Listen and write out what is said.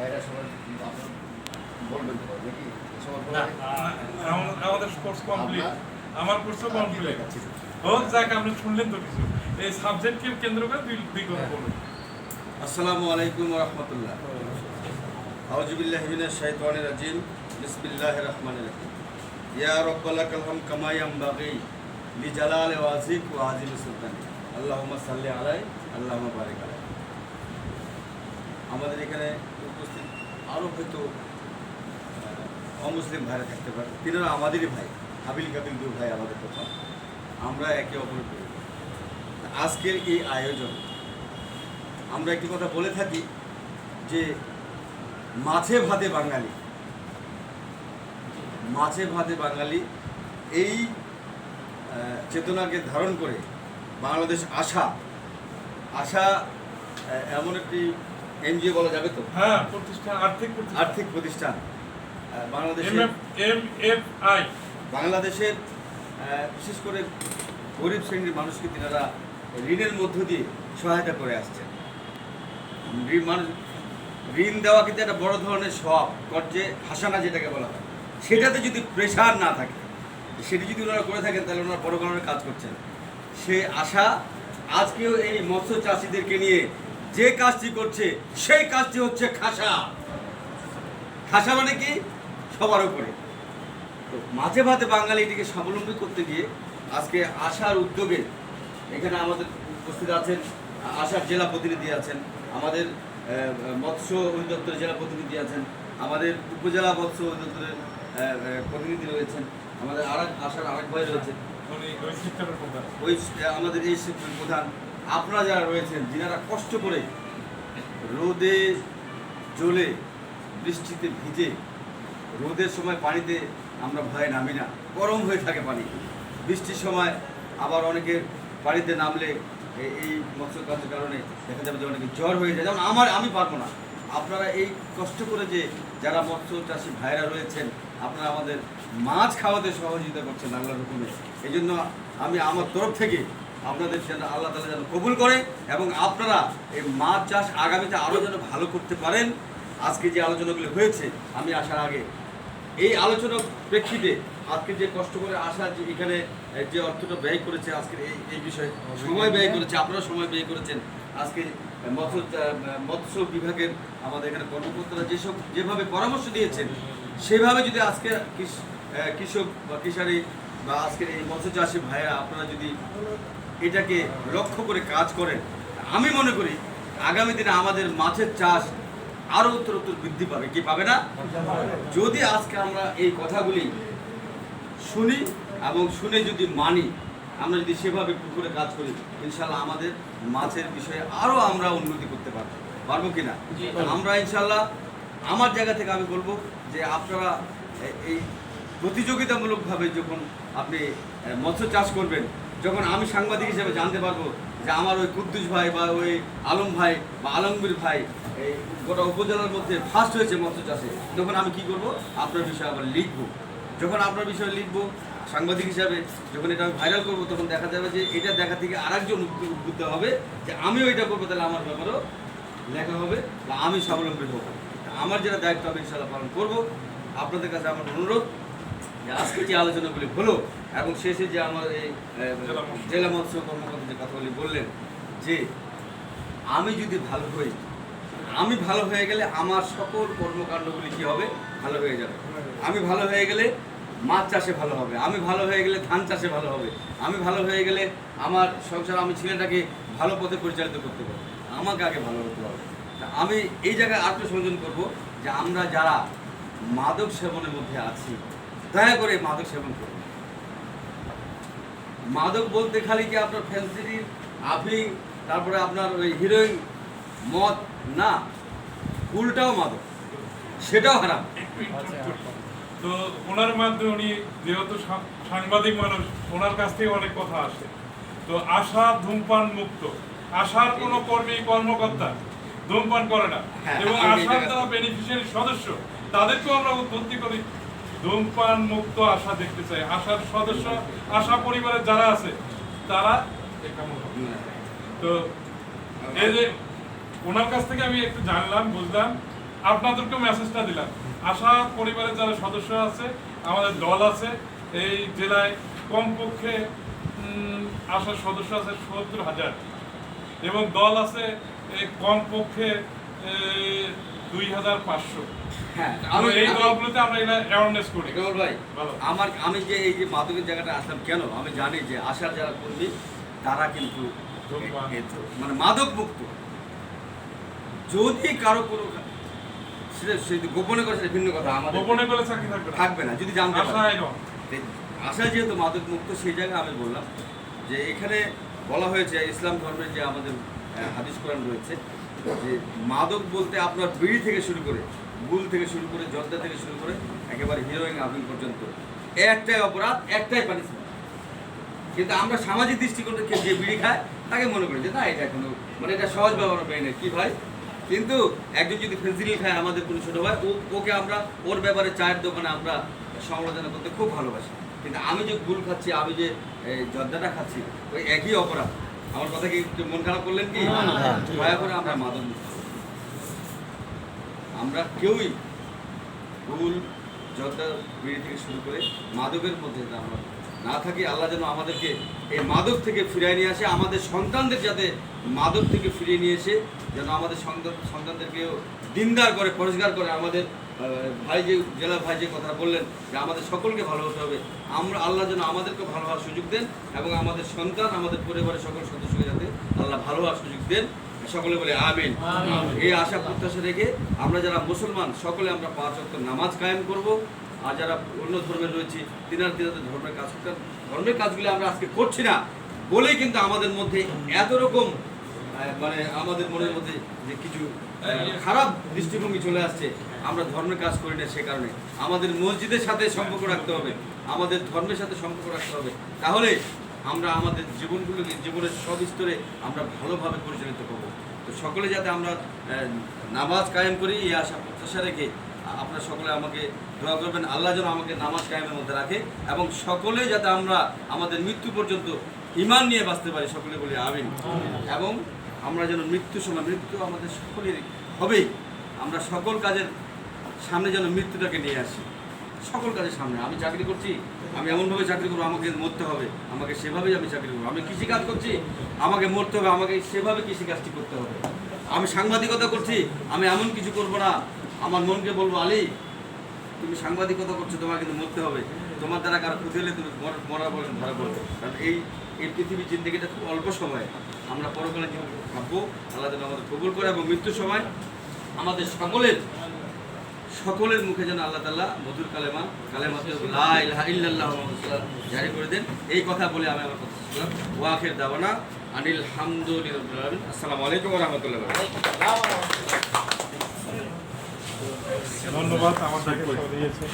ভাইরা সবাই আপনার বলবেন তো? নাকি সবার না, পরে? আম- আমাদের কোর্স কমপ্লিট আমার কোর্সও কমপ্লিট হোক যাক আপনি শুনলেন তো কিছু। এই সাবজেক্টকে কেন্দ্র করে দুই দুই কথা বলুন। আসসালামু আলাইকুম রহমতুল্লাহ। আউজুবিল্লাহ মিনাশ শাইতানির রাজিম। বিসমিল্লাহির রহমানির রহিম। ইয়া রাব্বাল কালহাম কামা ইয়ামবাগি লিজালালি ওয়াজিক ওয়া আজিম সুলতানি। আল্লাহুম্মা সাল্লি আলাই বারিক আলাই আমাদের এখানে উপস্থিত, আরও হয়তো অমুসলিম ভাইরা থাকতে পারে। তিনারা আমাদেরই ভাই, হাবিল কাবিল দু ভাই আমাদের প্রথম। আমরা একে অপরের। আজকের এই আয়োজন, আমরা একটি কথা বলে থাকি যে মাছে ভাতে বাঙালি। মাছে ভাতে বাঙালি এই চেতনাকে ধারণ করে বাংলাদেশ আশা আশা এমন একটি এনজিও বলা যাবে তো? হ্যাঁ প্রতিষ্ঠান আর্থিক প্রতিষ্ঠান। আর্থিক প্রতিষ্ঠান বাংলাদেশের এম এফ আই বাংলাদেশের বিশেষ করে গরিব শ্রেণির মানুষকে তিনারা ঋণের মধ্য দিয়ে সহায়তা করে আসছেন। ঋণ মানুষ ঋণ দেওয়া কিন্তু একটা বড় ধরনের সব কর্যে হাসানা যেটাকে বলা হয় সেটাতে যদি প্রেশার না থাকে সেটি যদি ওনারা করে থাকেন তাহলে ওনারা বড় ধরনের কাজ করছেন। সে আশা আজকেও এই মৎস্য চাষিদেরকে নিয়ে যে কাজটি করছে সেই কাজটি হচ্ছে খাসা। খাসা মানে কি? সবার উপরে। তো মাঝে ভাতে বাঙালি এটিকে স্বাবলম্বী করতে গিয়ে আজকে আশার উদ্যোগে এখানে আমাদের উপস্থিত আছেন আশার জেলা প্রতিনিধি আছেন আমাদের মৎস্য অধিদপ্তরের জেলা প্রতিনিধি আছেন আমাদের উপজেলা মৎস্য অধিদপ্তরের প্রতিনিধি রয়েছেন আমাদের আর আশার আরেক ভাই রয়েছেন। ওই আমাদের এই প্রধান। আপনারা যারা রয়েছেন, যিনারা কষ্ট করে রোদে জলে বৃষ্টিতে ভিজে রোদের সময় পানিতে আমরা ভয়ে নামি না, গরম হয়ে থাকে পানি। বৃষ্টির সময় আবার অনেকের পানিতে নামলে এই মৎস্য কাজের কারণে দেখা যাবে যে অনেকে জ্বর হয়ে যায়। যেমন আমার, আমি পারব না। আপনারা এই কষ্ট করে যে যারা মৎস্য চাষি ভাইরা রয়েছেন, আপনারা আমাদের মাছ খাওয়াতে সহযোগিতা করছেন আল্লাহর হুকুমে এই জন্য আমি আমার তরফ থেকে আপনাদের যেন আল্লাহ তালা যেন কবুল করে এবং আপনারা এই মাছ চাষ আগামীতে আরও যেন ভালো করতে পারেন। আজকে যে আলোচনাগুলো হয়েছে আমি আসার আগে এই আলোচনার প্রেক্ষিতে আজকে যে কষ্ট করে আসা যে এখানে যে অর্থটা ব্যয় করেছে আজকের এই এই বিষয়ে সময় ব্যয় করেছে আপনারা সময় ব্যয় করেছেন। আজকে মৎস্য মৎস্য বিভাগের আমাদের এখানে কর্মকর্তারা যেসব যেভাবে পরামর্শ দিয়েছেন সেভাবে যদি আজকে কৃষক বা কৃষারি বা আজকের এই মৎস্য চাষি ভাইয়েরা আপনারা যদি এটাকে লক্ষ্য করে কাজ করেন। আমি মনে করি আগামী দিনে আমাদের মাছের চাষ আরও উত্তর উত্তর বৃদ্ধি পাবে। কি পাবে না? যদি আজকে আমরা এই কথাগুলি শুনি এবং শুনে যদি মানি আমরা যদি সেভাবে পুকুরে কাজ করি ইনশাল্লাহ আমাদের মাছের বিষয়ে আরও আমরা উন্নতি করতে পারব। পারব কি না? আমরা ইনশাল্লাহ আমার জায়গা থেকে আমি বলব যে আপনারা এই প্রতিযোগিতামূলকভাবে যখন আপনি মৎস্য চাষ করবেন যখন আমি সাংবাদিক হিসেবে জানতে পারব যে আমার ওই কুদ্দুস ভাই বা ওই আলম ভাই বা আলমগীর ভাই এই গোটা উপজেলার মধ্যে ফার্স্ট হয়েছে মৎস্য চাষে, তখন আমি কি করব? আপনার বিষয়ে আবার লিখব। যখন আপনার বিষয়ে লিখব, সাংবাদিক হিসাবে যখন এটা আমি ভাইরাল করব, তখন দেখা যাবে যে এটা দেখা থেকে আরেকজন উদ্বুদ্ধ হবে যে আমিও এটা করব, তাহলে আমার ব্যাপারেও লেখা হবে বা আমি স্বাবলম্বী হব। আমার যেটা দায়িত্ব, আমি ইনশাল্লাহ পালন করব। আপনাদের কাছে আমার অনুরোধ যে আজকে যে আলোচনাগুলি হলো এবং শেষে যে আমার এই জেলা মৎস্য- কর্মকর্তা যে কথাগুলি বললেন যে আমি যদি ভালো হই আমি ভালো হয়ে গেলে আমার সকল কর্মকাণ্ডগুলি কি হবে? ভালো হয়ে যাবে। আমি ভালো হয়ে গেলে মাছ চাষে ভালো হবে। আমি ভালো হয়ে গেলে ধান চাষে ভালো হবে। আমি ভালো হয়ে গেলে আমার সংসার আমি ছেলেটাকে ভালো পথে পরিচালিত করতে পারব। আমাকে আগে ভালো হতে হবে। তা আমি এই জায়গায় আরেকটু সংযোজন করব যে আমরা যারা মাদক সেবনের মধ্যে আছি দয়া করে মাদক সেবন করব মাদক বলতে খালি কি আপনার ফ্যান্সিডি আফিং তারপরে আপনার ওই হিরোইন মদ? না। উল্টাও মাদক। সেটাও হারাম। interrupt করি। তো ওনার মাধ্যমে উনি যেহেতু সাংবাদিক মানুষ ওনার কাছ থেকে অনেক কথা আসে। তো আশা ধূমপান মুক্ত। আশার কোনো কর্মী কর্মকর্তা ধূমপান করে না। হ্যাঁ, এবং আশার যারা বেনিফিশিয়ারি সদস্য তাদেরকেও আমরা উদ্বুদ্ধি করি। ধূমপান মুক্ত আশা দেখতে চাই। আশার সদস্য, আশা পরিবারের যারা আছে, তারা। তো এই যে ওনার কাছ থেকে আমি একটু জানলাম, বুঝলাম, আপনাদেরকেও মেসেজটা দিলাম। আশা পরিবারের যারা সদস্য আছে, আমাদের দল আছে, এই জেলায় কমপক্ষে আশার সদস্য আছে সত্তর হাজার। এবং দল আছে কমপক্ষে দুই হাজার পাঁচশো। হ্যাঁ আমি আমি এই দলগুলোতে আমরা এটা অ্যাওয়ারনেস করি। কেবল ভাই আমার আমি যে এই যে মাদকের জায়গাটা আসলাম কেন? আমি জানি যে আশার যারা কর্মী তারা কিন্তু মানে মাদক মুক্ত যদি কারও কোনো সেটা গোপনে করে সেটা ভিন্ন কথা। আমাদের গোপনে করে চাকরি থাকবে না। থাকবে না যদি জানতে আশা যেহেতু মাদক মুক্ত সেই জায়গায় আমি বললাম যে এখানে বলা হয়েছে ইসলাম ধর্মের যে আমাদের হাদিস কোরআন রয়েছে যে মাদক বলতে আপনার বিড়ি থেকে শুরু করে গুল থেকে শুরু করে জর্দা থেকে শুরু করে একেবারে হিরোইন আবিন পর্যন্ত। একটাই অপরাধ একটাই পানিশমেন্ট কিন্তু আমরা সামাজিক দৃষ্টিকোণ থেকে যে বিড়ি খায় তাকে মনে করি যে না এটা কোনো মানে এটা সহজ ব্যবহার পেয়ে না। কি ভাই? কিন্তু একজন যদি ফেন্সিডিল খায় আমাদের কোনো ছোটো ভাই ও ওকে আমরা ওর ব্যাপারে চায়ের দোকানে আমরা সমালোচনা করতে খুব ভালোবাসি। কিন্তু আমি যে গুল খাচ্ছি আমি যে জর্দাটা খাচ্ছি ওই একই অপরাধ। আমার কথা কি মন খারাপ করলেন কি? দয়া করে আমরা মাদক করি। আমরা কেউই গুল জর্দা বিড়ি থেকে শুরু করে মাদকের মধ্যে আমরা না থাকি, আল্লাহ যেন আমাদেরকে এই মাদক থেকে ফিরিয়ে নিয়ে আসে, আমাদের সন্তানদের যাতে মাদক থেকে ফিরিয়ে নিয়ে এসে যেন আমাদের সন্তান, সন্তানদেরকেও দিনদার করে, পরিষ্কার করে, আমাদের ভাই যে, জেলা ভাই যে কথা বললেন যে আমাদের সকলকে ভালো হতে হবে, আমরা, আল্লাহ যেন আমাদেরকে ভালো হওয়ার সুযোগ দেন এবং আমাদের সন্তান, আমাদের পরিবারের সকল সদস্যকে যাতে আল্লাহ ভালো হওয়ার সুযোগ দেন। সকলে বলে আমিন। এই আশা প্রত্যাশা রেখে আমরা যারা মুসলমান সকলে আমরা পাঁচ অক্ট নামাজ কায়েম করব। আর যারা অন্য ধর্মের রয়েছে তিনার তিনাদের ধর্মের কাজ ধর্মের কাজগুলো আমরা আজকে করছি না। বলেই কিন্তু আমাদের মধ্যে এত রকম মানে আমাদের মনের মধ্যে যে কিছু খারাপ দৃষ্টিভঙ্গি চলে আসছে আমরা ধর্মের কাজ করি না সে কারণে। আমাদের মসজিদের সাথে সম্পর্ক রাখতে হবে। আমাদের ধর্মের সাথে সম্পর্ক রাখতে হবে। তাহলে আমরা আমাদের জীবনগুলোকে জীবনের সব স্তরে আমরা ভালোভাবে পরিচালিত করব। তো সকলে যাতে আমরা নামাজ কায়েম করি এই আশা প্রত্যাশা রেখে আপনারা সকলে আমাকে দোয়া করবেন। আল্লাহ যেন আমাকে নামাজ কায়েমের মধ্যে রাখে এবং সকলে যাতে আমরা আমাদের মৃত্যু পর্যন্ত ইমান নিয়ে বাঁচতে পারি সকলে বলি আমিন। এবং আমরা যেন মৃত্যু সময় মৃত্যু আমাদের সকলের হবেই। আমরা সকল কাজের সামনে যেন মৃত্যুটাকে নিয়ে আসি। সকল কাজের সামনে। আমি চাকরি করছি, আমি এমনভাবে চাকরি করব, আমাকে মরতে হবে। আমাকে সেভাবেই আমি চাকরি করব। আমি কৃষিকাজ করছি, আমাকে মরতে হবে, আমাকে সেভাবে কৃষিকাজটি করতে হবে। আমি সাংবাদিকতা করছি, আমি এমন কিছু করব না। আমার মনকে বলব, আলী, তুমি সাংবাদিকতা করছ, তোমার কিন্তু মরতে হবে। তোমার দ্বারা কারও ক্ষতি হলে তুমি মর- বলে ধরা পড়বে। কারণ এই এই পৃথিবীর জিন্দগিটা খুব অল্প সময়। আমরা পরকালে জীবন ভাববো, আল্লাহ আমাদের কবুল করে এবং মৃত্যুর সময় আমাদের সকলের সকলের মুখে যেন আল্লাহ তাল্লাহ মধুর কালেমা কালেমা লা ইলাহা ইল্লাল্লাহ জারি করে দেন। এই কথা বলে আমি আমার কথা ওয়াখির দাওয়ানা আনিল হামদুলিল্লাহি। আসসালামু আলাইকুম রহমতুল্লাহ ধন্যবাদ সরিয়েছে।